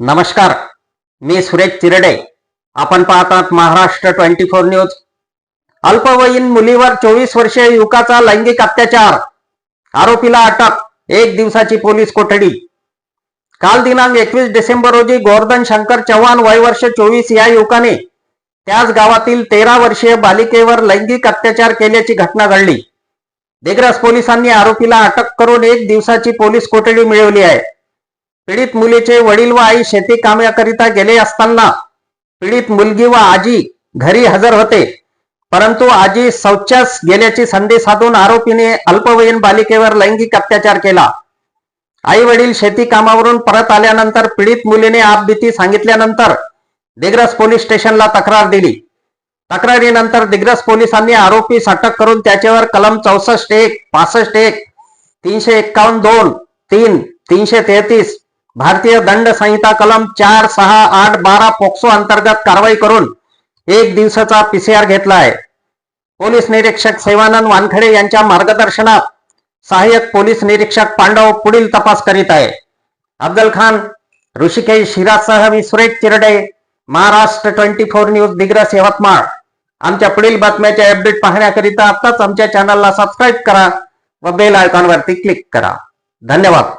नमस्कार मी सुरेश तिरडे आपण पाहतात महाराष्ट्र ट्वेंटी फोर न्यूज. अल्पवयीन मुलीवर चोवीस वर्षीय युवकाचा लैंगिक अत्याचार. आरोपीला अटक एक दिवसाची पोलीस कोठडी. काल दिनांक एकवीस डिसेंबर रोजी गोवर्धन शंकर चव्हाण वय वर्ष चोवीस या युवकाने त्याच गावातील तेरा वर्षीय बालिकेवर लैंगिक अत्याचार केल्याची घटना घडली. दिग्रस पोलिसांनी आरोपीला अटक करून एक दिवसाची पोलीस कोठडी मिळवली आहे. पीडित मुलीचे वडील व आई शेती कामाकरिता गेले असताना पीडित मुलगी व आजी घरी हजर होते. परंतु आजी शौचास गेल्याची संधी साधून आरोपीने अल्पवयीन बालिकेवर लैंगिक अत्याचार केला. आई वडील शेती कामावरून परत आल्यानंतर पीडित मुलीने आपबीती सांगितल्यानंतर दिग्रस पोलीस स्टेशनला तक्रार दिली. तक्रारीनंतर दिग्रस पोलिसांनी आरोपीस अटक करून त्याच्यावर कलम चौसष्ट एक पासष्ट एक तीनशे एक्कावन्न दोन तीन तीनशे तेहतीस भारतीय दंड संहिता कलम चार सहा आठ बारा पोक्सो अंतर्गत कारवाई करून एक दिवसाचा पीसीआर घेतला आहे पोलीस निरीक्षक सेवानंद वानखडे यांच्या मार्गदर्शनात सहाय्यक पोलीस निरीक्षक पांडव पुढील तपास करीत आहे. अफजल खान ऋषिकेश शिरासह मी Suresh Chirade Maharashtra twenty four news Digras Yavatmal. आमच्या पुढील बातम्याचे अपडेट पाहण्याकरिता आताच आमच्या चॅनलला सबस्क्राईब करा व बेल आयकॉनवरती क्लिक करा. धन्यवाद.